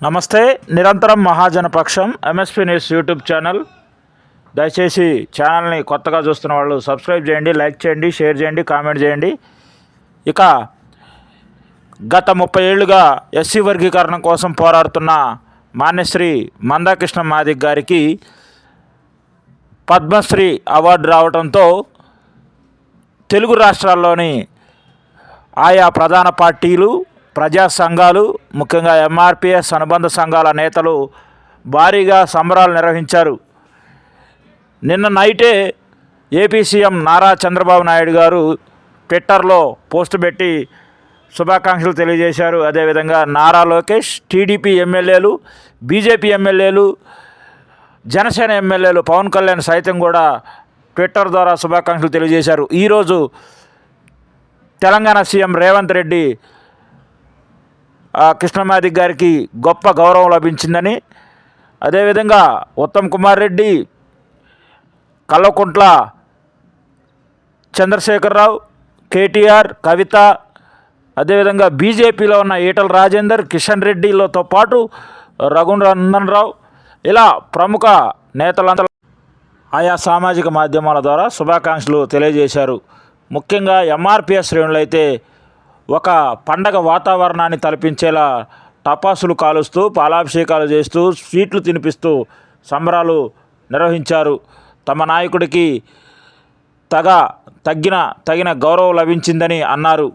నమస్తే నిరంతరం మహాజన పక్షం ఎంఎస్పీ న్యూస్ యూట్యూబ్ ఛానల్ దయచేసి ఛానల్ని కొత్తగా చూస్తున్న వాళ్ళు సబ్స్క్రైబ్ చేయండి లైక్ చేయండి షేర్ చేయండి కామెంట్ చేయండి. ఇక గత ముప్పై ఏళ్ళుగా ఎస్సీ వర్గీకరణ కోసం పోరాడుతున్న మాన్యశ్రీ మందాకృష్ణ మాదిక్ గారికి పద్మశ్రీ అవార్డు రావడంతో తెలుగు రాష్ట్రాల్లోని ఆయా ప్రధాన పార్టీలు ప్రజా సంఘాలు ముఖ్యంగా ఎంఆర్పిఎస్ అనుబంధ సంఘాల నేతలు భారీగా సంబరాలు నిర్వహించారు. నిన్న నైటే ఏపీ సీఎం నారా చంద్రబాబు నాయుడు గారు ట్విట్టర్లో పోస్ట్ పెట్టి శుభాకాంక్షలు తెలియజేశారు. అదేవిధంగా నారా లోకేష్ టీడీపీ ఎమ్మెల్యేలు బీజేపీ ఎమ్మెల్యేలు జనసేన ఎమ్మెల్యేలు పవన్ కళ్యాణ్ సైతం కూడా ట్విట్టర్ ద్వారా శుభాకాంక్షలు తెలియజేశారు. ఈరోజు తెలంగాణ సీఎం రేవంత్ రెడ్డి కృష్ణమాది గారికి గొప్ప గౌరవం లభించిందని అదేవిధంగా ఉత్తమ్ కుమార్ రెడ్డి కల్వకుంట్ల చంద్రశేఖరరావు కేటీఆర్ కవిత అదేవిధంగా బీజేపీలో ఉన్న ఈటల రాజేందర్ కిషన్ రెడ్డిలతో పాటు రఘునందన్ రావు ఇలా ప్రముఖ నేతలంతా ఆయా సామాజిక మాధ్యమాల ద్వారా శుభాకాంక్షలు తెలియజేశారు. ముఖ్యంగా ఎంఆర్పిఎస్ శ్రేణులు అయితే ఒక పండగ వాతావరణాన్ని తలపించేలా టపాసులు కాలుస్తూ పాలాభిషేకాలు చేస్తూ స్వీట్లు తినిపిస్తూ సంబరాలు నిర్వహించారు. తమ నాయకుడికి తగ తగ్గిన తగిన గౌరవం లభించిందని అన్నారు.